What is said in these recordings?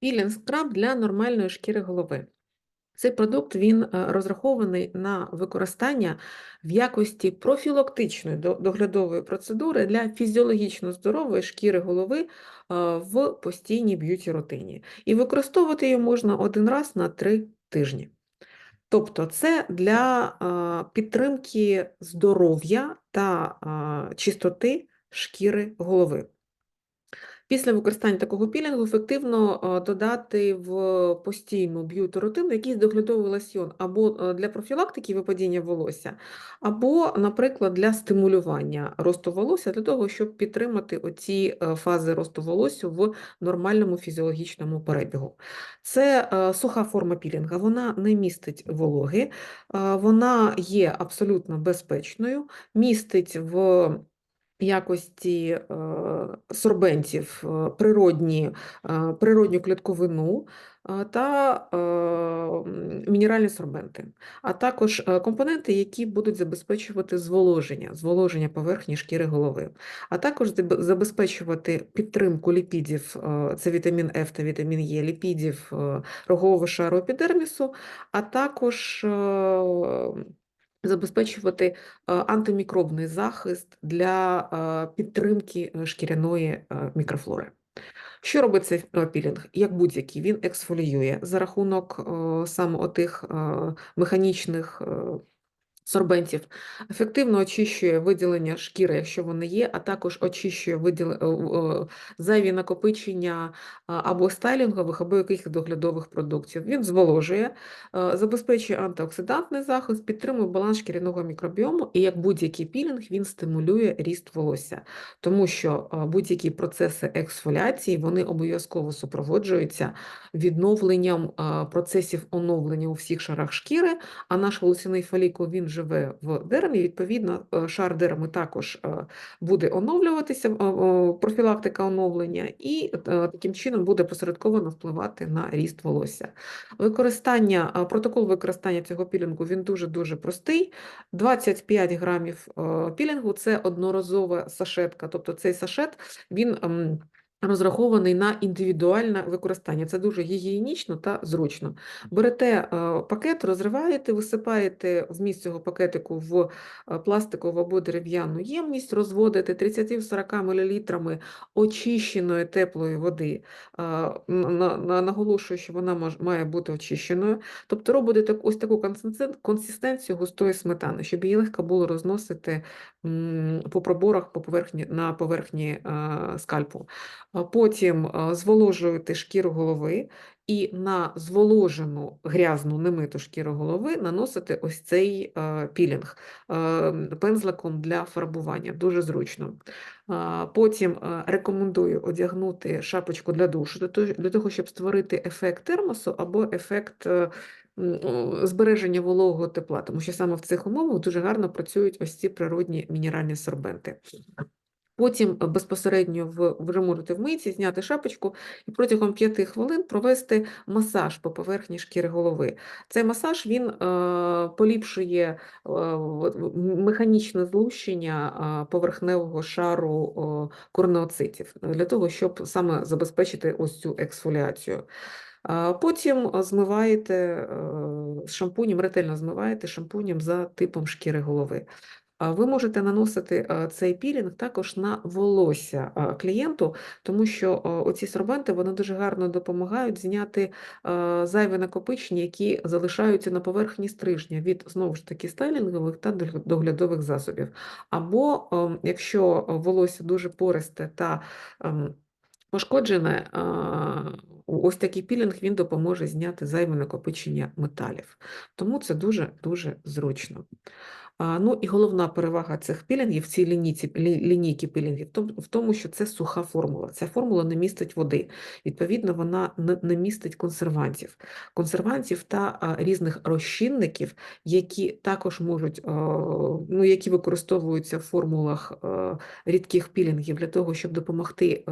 Пілінг скраб для нормальної шкіри голови. Цей продукт він е, розрахований на використання в якості профілактичної доглядової процедури для фізіологічно здорової шкіри голови е, в постійній б'юті-рутині. І використовувати її можна один раз на три тижні. Тобто це для е, підтримки здоров'я та чистоти шкіри голови. Після використання такого пілінгу ефективно е, додати в постійну б'юті-рутину якийсь доглядовий лосьйон або е, для профілактики випадіння волосся, або, наприклад, для стимулювання росту волосся, для того, щоб підтримати оці е, фази росту волосся в нормальному фізіологічному перебігу. Це суха форма пілінга, вона не містить вологи, вона є абсолютно безпечною, містить в якості е, сорбентів е, природні, е, природню клітковину та мінеральні сорбенти, а також компоненти, які будуть забезпечувати зволоження, зволоження поверхні шкіри голови, а також забезпечувати підтримку ліпідів, це вітамін Ф та вітамін Е, ліпідів рогового шару епідермісу, а також забезпечувати е, антимікробний захист для е, підтримки е, шкіряної мікрофлори. Що робить цей пілінг? Як будь-який, він ексфоліює за рахунок саме отих е, механічних сорбентів, ефективно очищує виділення шкіри, якщо вони є, а також очищує виділ... е, е, зайві накопичення або стайлінгових, або якихось доглядових продуктів. Він зволожує, е, забезпечує антиоксидантний захист, підтримує баланс шкіряного мікробіому, і як будь-який пілінг він стимулює ріст волосся, тому що е, будь-які процеси ексфоліації вони обов'язково супроводжуються відновленням е, процесів оновлення у всіх шарах шкіри, а наш волосяний фолікул він живе в дермі, відповідно, е, шар дерми також е, буде оновлюватися, е, профілактика оновлення, і таким чином буде посередковано впливати на ріст волосся. Використання, протокол використання цього пілінгу він дуже-дуже простий. 25 грамів пілінгу це одноразова сашетка, тобто цей сашет він. Розрахований на індивідуальне використання. Це дуже гігієнічно та зручно. Берете е, пакет, розриваєте, висипаєте вміст цього пакетику в е, пластикову або дерев'яну ємність, розводите 30-40 мл очищеної теплої води. Е, на- на- Наголошую, що вона має бути очищеною. Тобто робите ось таку консистенцію густої сметани, щоб її легко було розносити по проборах по поверхні, на поверхні скальпу. Потім зволожуєте шкіру голови і на зволожену грязну немиту шкіру голови наносите ось цей пілінг пензликом для фарбування. Дуже зручно. Потім рекомендую одягнути шапочку для душу, для того, щоб створити ефект термосу або ефект е, збереження вологого тепла, тому що саме в цих умовах дуже гарно працюють ось ці природні мінеральні сорбенти. Потім е, безпосередньо в, можете в мийці зняти шапочку і протягом 5 хвилин провести масаж по поверхні шкіри голови. Цей масаж він е, поліпшує е, механічне злущення поверхневого шару корнеоцитів для того, щоб саме забезпечити ось цю ексфоліацію. Потім змиваєте шампунем, ретельно змиваєте шампунем за типом шкіри голови. Ви можете наносити цей пілінг також на волосся клієнту, тому що оці сорбенти вони дуже гарно допомагають зняти зайве накопичення, які залишаються на поверхні стрижня від знову ж таки стайлінгових та доглядових засобів. Або ем, якщо волосся дуже пористе та ем, пошкоджене, ось такий пілінг він допоможе зняти зайве накопичення металів. Тому це дуже-дуже зручно. Ну і головна перевага цих пілінгів, цій лінійці, лі- лінійки пілінгів, в тому, що це суха формула. Ця формула не містить води. Відповідно, вона не, містить консервантів. Консервантів та різних розчинників, які також можуть, ну, які використовуються в формулах рідких пілінгів для того, щоб допомогти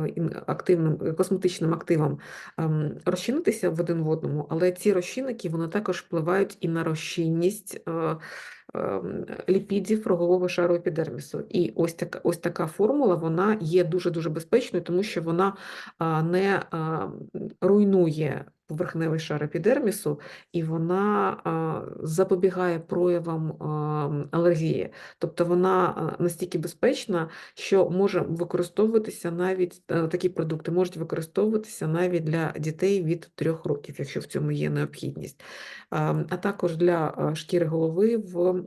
активним е, косметичним активам ем, розчинитися в один в одному, але ці розчинники вони також впливають і на розчинність. Ем, ліпідів рогового шару епідермісу. І ось така, ось така формула вона є дуже-дуже безпечною, тому що вона не руйнує поверхневий шар епідермісу, і вона запобігає проявам алергії. Тобто вона настільки безпечна, що може використовуватися навіть е, такі продукти можуть використовуватися навіть для дітей від 3 років, якщо в цьому є необхідність, а а також для шкіри голови в е,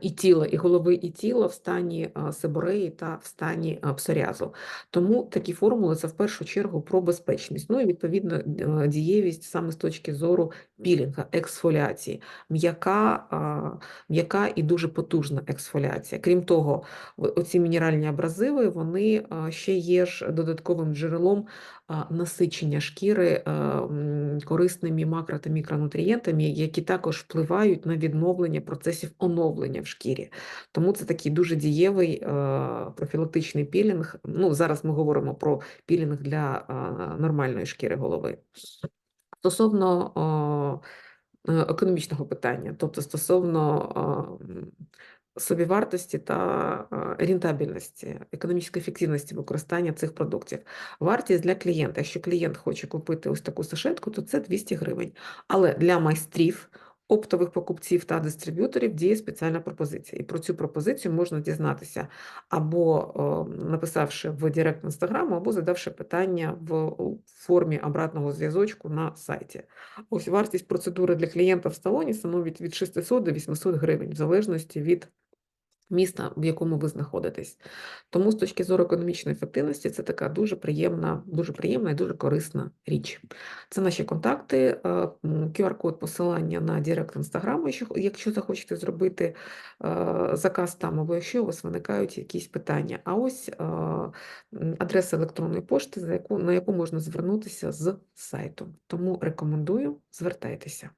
і тіла, і голови, і тіла в стані себореї та в стані а, псоріазу. Тому такі формули це в першу чергу про безпечність. Ну і відповідно дієвість саме з точки зору пілінга, ексфоліації, м'яка, м'яка і дуже потужна ексфоліація. Крім того, оці мінеральні абразиви вони ще є ж додатковим джерелом насичення шкіри корисними макро та мікронутрієнтами, які також впливають на відновлення процесів оновлення в шкірі. Тому це такий дуже дієвий профілактичний пілінг. Ну, зараз ми говоримо про пілінг для нормальної шкіри голови. Стосовно е, економічного питання, тобто стосовно собівартості та рентабельності, економічної ефективності використання цих продуктів. Вартість для клієнта. Якщо клієнт хоче купити ось таку сашетку, то це 200 гривень. Але для майстрів, оптових покупців та дистриб'юторів діє спеціальна пропозиція. І про цю пропозицію можна дізнатися або написавши в Директ Інстаграму, або задавши питання в формі обратного зв'язочку на сайті. Ось вартість процедури для клієнта в салоні становить від 600 до 800 гривень, в залежності від міста, в якому ви знаходитесь. Тому з точки зору економічної ефективності це така дуже приємна, дуже приємна і дуже корисна річ. Це наші контакти, QR-код посилання на Директ Інстаграму, якщо, захочете зробити заказ там, або якщо у вас виникають якісь питання. А ось адреса електронної пошти, на яку можна звернутися з сайту. Тому рекомендую, звертайтеся.